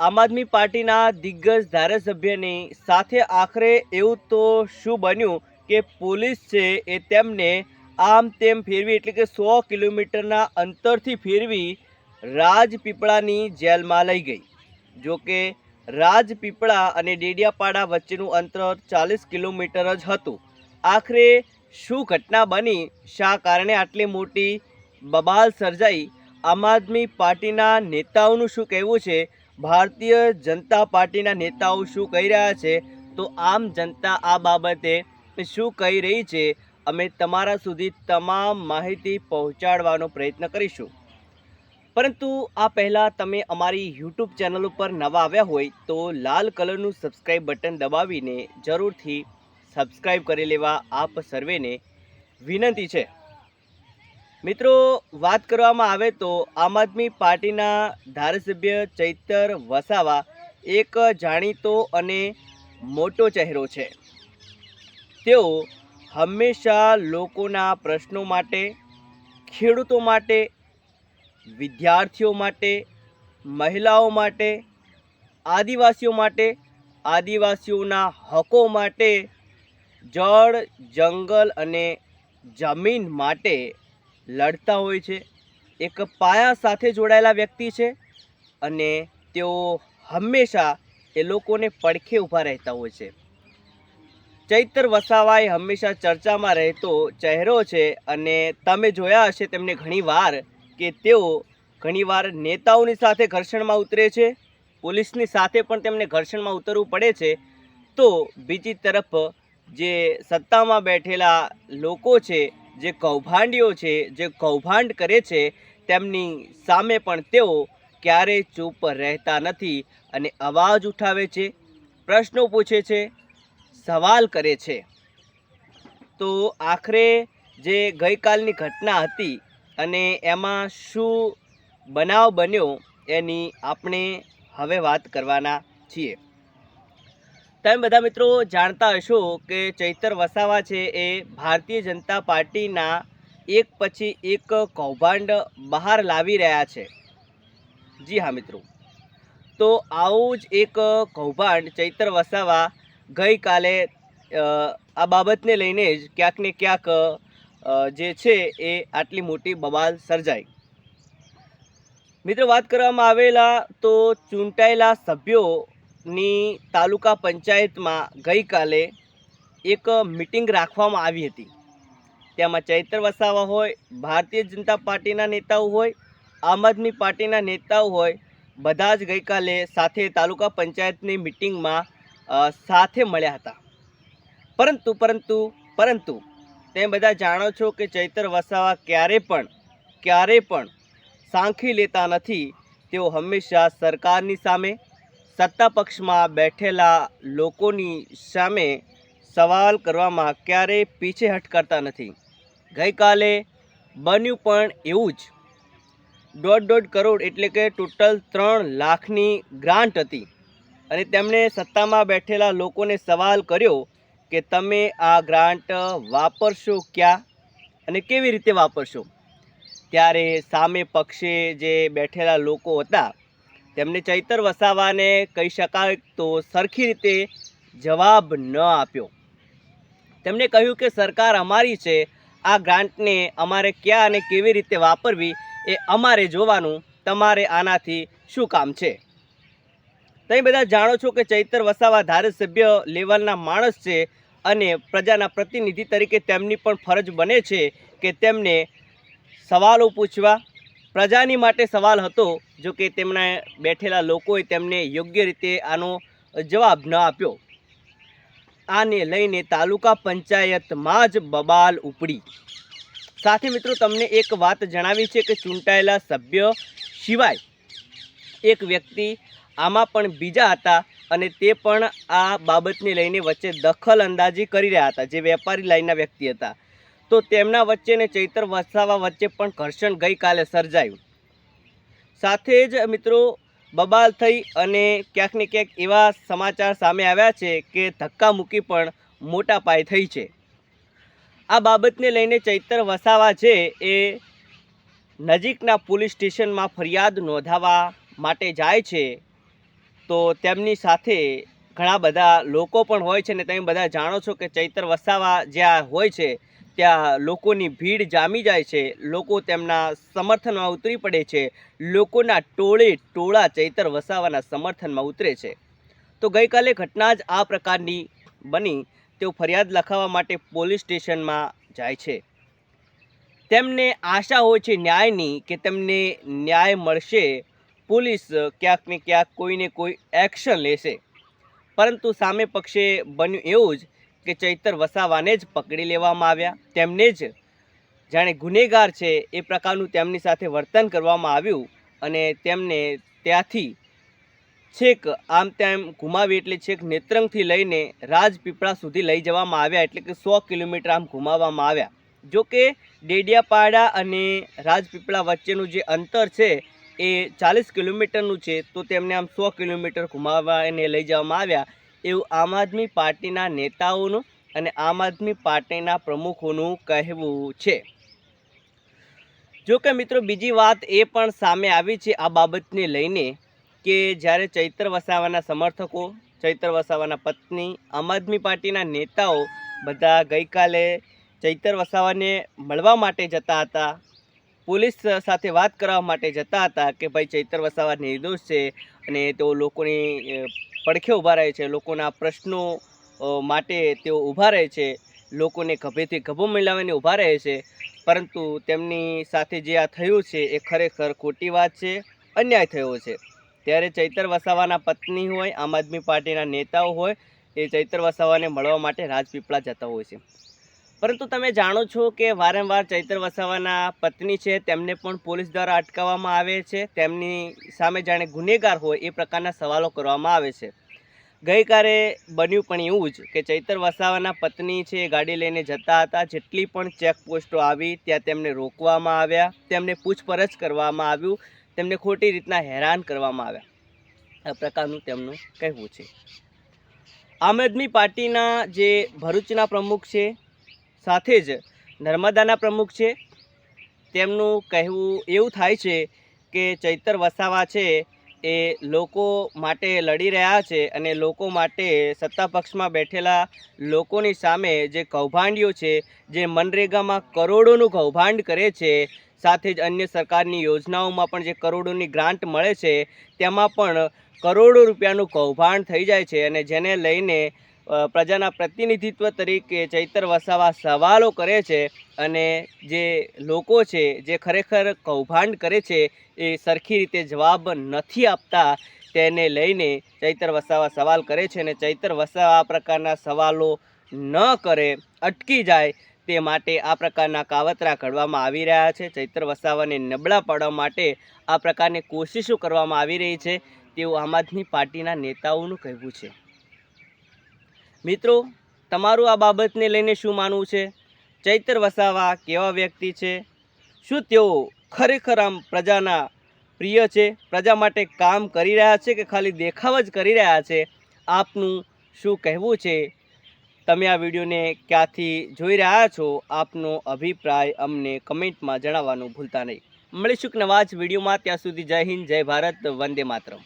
આમ આદમી પાર્ટીના દિગ્ગજ ધારાસભ્યની સાથે આખરે એવું તો શું બન્યું કે પોલીસ છે એ તેમને આમ તેમ ફેરવી, એટલે કે સો કિલોમીટરના અંતરથી ફેરવી રાજપીપળાની જેલમાં લઈ ગઈ. જો કે રાજપીપળા અને ડેડિયાપાડા વચ્ચેનું અંતર ચાલીસ કિલોમીટર જ હતું. આખરે શું ઘટના બની, શા કારણે આટલી મોટી બબાલ સર્જાઈ? આમ આદમી પાર્ટીના નેતાઓનું શું કહેવું છે? ભારતીય જનતા પાર્ટીના નેતાઓ શું કહી રહ્યા છે? તો આમ જનતા આ બાબતે શું કહી રહી છે? અમે તમારા સુધી તમામ માહિતી પહોંચાડવાનો પ્રયત્ન કરીશું. પરંતુ આ પહેલાં તમે અમારી યુટ્યુબ ચેનલ ઉપર નવા આવ્યા હોય તો લાલ કલરનું સબસ્ક્રાઈબ બટન દબાવીને જરૂરથી સબસ્ક્રાઈબ કરી લેવા આપ સર્વેને વિનંતી છે. મિત્રો, વાત કરવામાં આવે તો આમ આદમી પાર્ટીના ધારાસભ્ય ચૈતર વસાવા એક જાણીતો અને મોટો ચહેરો છે. તેઓ હંમેશા લોકોના પ્રશ્નો માટે, ખેડૂતો માટે, વિદ્યાર્થીઓ માટે, મહિલાઓ માટે, આદિવાસીઓ માટે, આદિવાસીઓના હકો માટે, જળ, જંગલ અને જમીન માટે લડતા હોય છે. એક પાયા સાથે જોડાયેલા વ્યક્તિ છે અને તેઓ હંમેશા એ લોકોને પડખે ઊભા રહેતા હોય છે. ચૈતર વસાવાએ હંમેશા ચર્ચામાં રહેતો ચહેરો છે અને તમે જોયા હશે તેમને ઘણીવાર કે તેઓ ઘણીવાર નેતાઓની સાથે ઘર્ષણમાં ઉતરે છે, પોલીસની સાથે પણ તેમને ઘર્ષણમાં ઉતરવું પડે છે. તો બીજી તરફ જે સત્તામાં બેઠેલા લોકો છે જે કૌભાંડીઓ છે, જે કૌભાંડ કરે છે, તેમની સામે પણ તેઓ ક્યારેય ચૂપ રહેતા નથી અને અવાજ ઉઠાવે છે, પ્રશ્નો પૂછે છે, સવાલ કરે છે. તો આખરે જે ગઈકાલની ઘટના હતી અને એમાં શું બનાવ બન્યો એની આપણે હવે વાત કરવાના છીએ. તમે બધા મિત્રો જાણતા હશો કે ચૈતર વસાવા છે એ ભારતીય જનતા પાર્ટીના એક પછી એક કૌભાંડ બહાર લાવી રહ્યા છે. જી હા, મિત્રો. તો આવું જ એક કૌભાંડ ચૈતર વસાવા ગઈકાલે આ બાબતને લઈને જ ક્યાંક ને ક્યાંક જે છે એ આટલી મોટી બબાલ સર્જાઈ. મિત્રો, વાત કરવામાં આવેલા તો ચૂંટાયેલા સભ્યોની તાલુકા પંચાયતમાં ગઈકાલે એક મિટિંગ રાખવામાં આવી હતી. તેમાં ચૈતર વસાવા હોય, ભારતીય જનતા પાર્ટીના નેતાઓ હોય, આમ આદમી પાર્ટીના નેતાઓ હોય, બધા જ ગઈકાલે સાથે તાલુકા પંચાયતની મિટિંગમાં સાથે મળ્યા હતા. પરંતુ પરંતુ પરંતુ, તમે બધા જાણો છો કે ચૈતર વસાવા ક્યારે પણ ક્યારે પણ સાંખી લેતા નથી, તેઓ હંમેશા સરકારની સામે સત્તા પક્ષમાં બેઠેલા લોકોની સામે સવાલ કરવામાં ક્યારેય પીછેહટ કરતા નથી. ગઈકાલે બન્યું પણ એવું જ. દોઢ દોઢ કરોડ એટલે કે ટોટલ ત્રણ લાખની ગ્રાન્ટ હતી. અને તેમણે સત્તામાં બેઠેલા લોકોને સવાલ કર્યો કે તમે આ ગ્રાન્ટ વાપરશો ક્યાં અને કેવી રીતે વાપરશો? ત્યારે સામે પક્ષે જે બેઠેલા લોકો હતા તેમને ચૈતર વસાવાને કહી શકાય તો સરખી રીતે જવાબ ન આપ્યો. તેમણે કહ્યું કે સરકાર અમારી છે, આ ગ્રાન્ટને અમારે ક્યાં અને કેવી રીતે વાપરવી એ અમારે જોવાનું, તમારે આનાથી શું કામ છે? તમે બધા જાણો છો કે ચૈતર વસાવા ધારાસભ્ય લેવલના માણસ છે અને પ્રજાના પ્રતિનિધિ તરીકે તેમની પણ ફરજ બને છે કે તેમને સવાલો પૂછવા પ્રજાની માટે સવાલ હતો, જો કે તેમના બેઠેલા લોકોએ તેમને યોગ્ય રીતે આનો જવાબ ન આપ્યો. આને લઈને તાલુકા પંચાયતમાં જ બબાલ ઉપડી. સાથે મિત્રો, તમને એક વાત જણાવી છે કે ચૂંટાયેલા સભ્ય સિવાય એક વ્યક્તિ આમાં પણ બીજા હતા અને તે પણ આ બાબતને લઈને વચ્ચે દખલ અંદાજી કરી રહ્યા હતા, જે વેપારી લાઈનના વ્યક્તિ હતા. તો તેમના વચ્ચે ને ચૈતર વસાવા વચ્ચે પણ ઘર્ષણ ગઈકાલે સર્જાયું. સાથે જ મિત્રો બબાલ થઈ અને ક્યાંક ને ક્યાંક એવા સમાચાર સામે આવ્યા છે કે ધક્કા મૂકી પણ મોટા પાયે થઈ છે. આ બાબતને લઈને ચૈતર વસાવા છે એ નજીકના પોલીસ સ્ટેશનમાં ફરિયાદ નોંધાવવા માટે જાય છે. તો તેમની સાથે ઘણા બધા લોકો પણ હોય છે ને તમે બધા જાણો છો કે ચૈતર વસાવા જ્યાં હોય છે ત્યાં લોકોની ભીડ જામી જાય છે, લોકો તેમના સમર્થનમાં ઉતરી પડે છે, લોકોના ટોળે ટોળા ચૈતર વસાવાના સમર્થનમાં ઉતરે છે. તો ગઈકાલે ઘટના જ આ પ્રકારની બની, તેઓ ફરિયાદ લખાવવા માટે પોલીસ સ્ટેશનમાં જાય છે. તેમને આશા હોય છે ન્યાયની કે તેમને ન્યાય મળશે, પોલીસ ક્યાંક ને ક્યાંક કોઈને કોઈ એક્શન લેશે. પરંતુ સામે પક્ષે બન્યું એવું જ કે ચૈતર વસાવાને જ પકડી લેવામાં આવ્યા. તેમને જ જાણે ગુનેગાર છે એ પ્રકારનું તેમની સાથે વર્તન કરવામાં આવ્યું અને તેમને ત્યાંથી છેક આમ તેમ ઘુમાવી એટલે છેક નેત્રંગથી લઈને રાજપીપળા સુધી લઈ જવામાં આવ્યા એટલે કે સો કિલોમીટર આમ ઘુમાવવામાં આવ્યા. જો કે ડેડિયાપાડા અને રાજપીપળા વચ્ચેનું જે અંતર છે એ ચાલીસ કિલોમીટરનું છે, તો તેમને આમ સો કિલોમીટર ઘુમાવવાને લઈ જવામાં આવ્યા. એવું આમ આદમી પાર્ટીના નેતાઓનું અને આમ આદમી પાર્ટીના પ્રમુખોનું કહેવું છે. જો કે મિત્રો બીજી વાત એ પણ સામે આવી છે આ બાબતને લઈને કે જ્યારે ચૈત્ર વસાવાના સમર્થકો, ચૈત્ર વસાવાના પત્ની, આમ આદમી પાર્ટીના નેતાઓ બધા ગઈકાલે ચૈતર વસાવાને મળવા માટે જતા હતા. પોલીસ સાથે વાત કરવા માટે જતા હતા કે ભાઈ ચૈતર વસાવા નિર્દોષ છે અને તેઓ લોકોની પડખે ઊભા રહે છે, લોકોના પ્રશ્નો માટે તેઓ ઊભા રહે છે, લોકોને ગભેથી ગભો મિલાવીને ઊભા રહે છે, પરંતુ તેમની સાથે જે આ થયું છે એ ખરેખર ખોટી વાત છે, અન્યાય થયો છે. ત્યારે ચૈતર વસાવાના પત્ની હોય, આમ આદમી પાર્ટીના નેતાઓ હોય, એ ચૈતર વસાવાને મળવા માટે રાજપીપળા જતા હોય છે. પરંતુ તમે જાણો છો કે વારંવાર ચૈતર વસાવાના પત્ની છે, તેમને પણ પોલીસ દ્વારા અટકાવવામાં આવે છે. તેમની સામે જાણે ગુનેગાર હોય એ પ્રકારના સવાલો કરવામાં આવે છે. ગઈકાલે બન્યું પણ એવું જ કે ચૈતર વસાવાના પત્ની છે એ ગાડી લઈને જતા હતા. જેટલી પણ ચેકપોસ્ટો આવી ત્યાં તેમને રોકવામાં આવ્યા. તેમને પૂછપરછ કરવામાં આવ્યું. તેમને ખોટી રીતના હેરાન કરવામાં આવ્યા. આ પ્રકારનું તેમનું કહેવું છે. આમ આદમી પાર્ટીના જે ભરૂચના પ્રમુખ છે સાથે જ નર્મદાના પ્રમુખ છે. તેમનું કહેવું એવું થાય છે કે ચૈતર વસાવા છે એ લોકો માટે લડી રહ્યા છે અને લોકો માટે સત્તા પક્ષમાં બેઠેલા લોકોની સામે જે કૌભાંડીઓ છે, જે મનરેગામાં કરોડોનું કૌભાંડ કરે છે, સાથે જ અન્ય સરકારની યોજનાઓમાં પણ જે કરોડોની ગ્રાન્ટ મળે છે, તેમાં પણ કરોડો રૂપિયાનું કૌભાંડ થઈ જાય છે અને જેને લઈને પ્રજાના પ્રતિનિધિત્વ તરીકે ચૈતર વસાવા સવાલો કરે છે અને જે લોકો છે, જે ખરેખર કૌભાંડ કરે છે, એ સરખી રીતે જવાબ નથી આપતા તેને લઈને ચૈતર વસાવા સવાલ કરે છે અને ચૈતર વસાવા આ પ્રકારના સવાલો ન કરે, અટકી જાય તે માટે આ પ્રકારના કાવતરા ઘડવામાં આવી રહ્યા છે. ચૈતર વસાવાને નબળા પાડવા માટે આ પ્રકારની કોશિશો કરવામાં આવી રહી છે. તેવું આમ આદમી પાર્ટીના નેતાઓનું કહેવું છે. મિત્રો, તમારું આ બાબતને લઈને શું માનવું છે? ચૈતર વસાવા કેવા વ્યક્તિ છે? શું તેઓ ખરેખર આમ પ્રજાના પ્રિય છે? પ્રજા માટે કામ કરી રહ્યા છે કે ખાલી દેખાવ જ કરી રહ્યા છે? આપનું શું કહેવું છે? તમે આ વિડીયોને ક્યાંથી જોઈ રહ્યા છો? આપનો અભિપ્રાય અમને કમેન્ટમાં જણાવવાનું ભૂલતા નહીં. મળીશું એક નવા જ વિડીયોમાં. ત્યાં સુધી જય હિન્દ, જય ભારત, વંદે માતરમ.